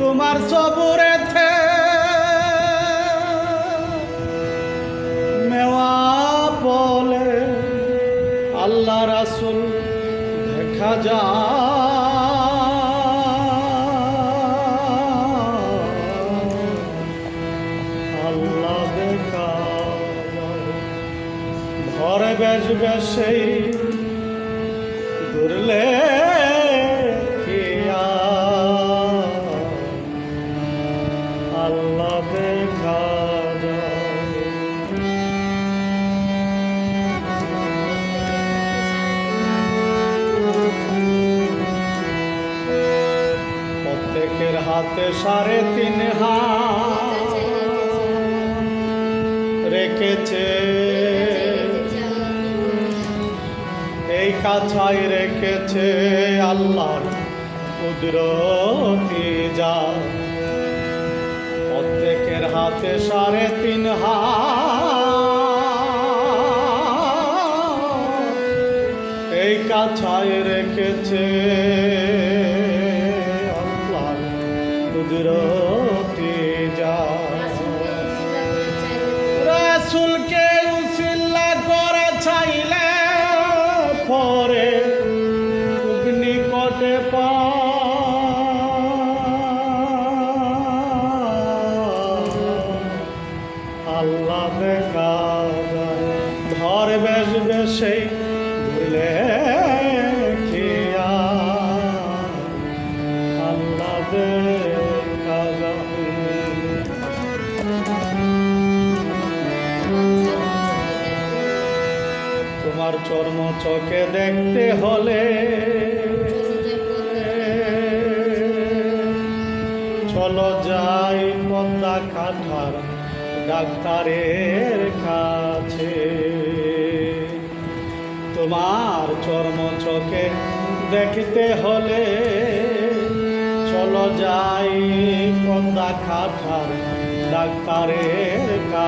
তোমার সবুরেতে মেওয়া বলে আল্লাহ রাসুল দেখা যায়। আল্লাহ দেখা যায়। প্রত্যেকের হাতে সাড়ে তিন হাত রেখেছে। এই কাছাই রেখেছে আল্লাহর কুদরতি যা প্রত্যেকের হাতে সাড়ে তিন হাত এই কাছাই রেখেছে কুদরতি তোমার চর্ম চোখে দেখতে হলে চলো যাই পদ্মা কাঠার ডাক্তারের কাছে। তোমার চর্ম চোখে দেখতে হলে চলো যাই পদ্মা খাটার ডাক্তারের কাছে।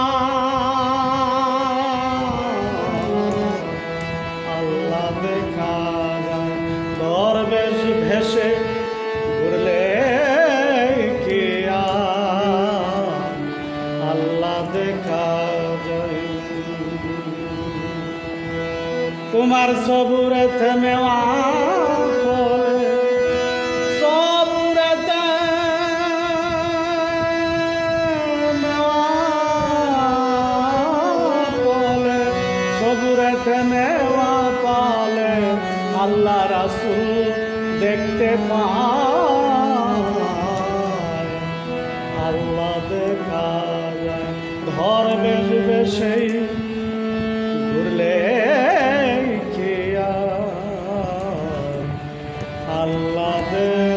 আল্লাহ দেখা যায় দরবেশ ভেসে ঘুরলে কিয়া আল্লাহ দেখা যায়। তোমার সবুরে থেমেওয়া থেমেওয়া পালে আল্লাহ রাসুল দেখতে পায়। আল্লাহ দেখা ঘর বেসবে সেই ঘুরলে আল্লাহ দেখ